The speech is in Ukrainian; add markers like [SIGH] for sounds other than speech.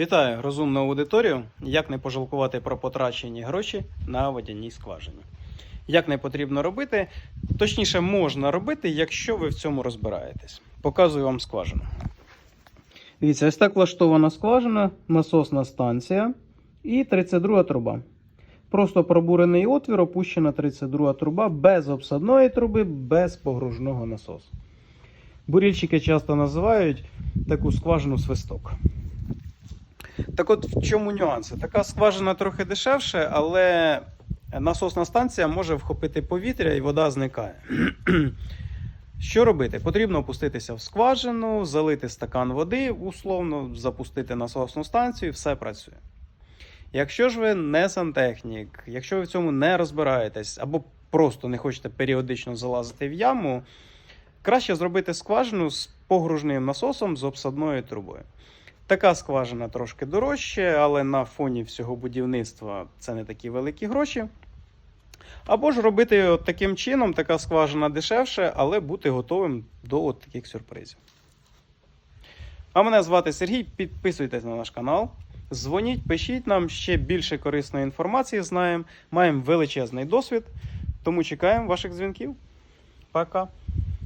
Вітаю розумну аудиторію. Як не пожалкувати про потрачені гроші на водяній скважині? Як не потрібно робити, точніше, можна робити, якщо ви в цьому розбираєтесь. Показую вам скважину. Дивіться, ось так влаштована скважина, насосна станція і 32 труба. Просто пробурений отвір, опущена 32 труба без обсадної труби, без погружного насосу. Бурільщики часто називають таку скважину свисток. Так от в чому нюанси? Така скважина трохи дешевше, але насосна станція може вхопити повітря і вода зникає. [CLEARS THROAT] Що робити? Потрібно опуститися в скважину, залити стакан води, условно, запустити насосну станцію, і все працює. Якщо ж ви не сантехнік, якщо ви в цьому не розбираєтесь, або просто не хочете періодично залазити в яму, краще зробити скважину з погружним насосом з обсадною трубою. Така скважина трошки дорожче, але на фоні всього будівництва це не такі великі гроші. Або ж робити от таким чином, така скважина дешевше, але бути готовим до от таких сюрпризів. А мене звати Сергій. Підписуйтесь на наш канал. Дзвоніть, пишіть нам ще більше корисної інформації знаємо. Маємо величезний досвід, тому чекаємо ваших дзвінків. Пока.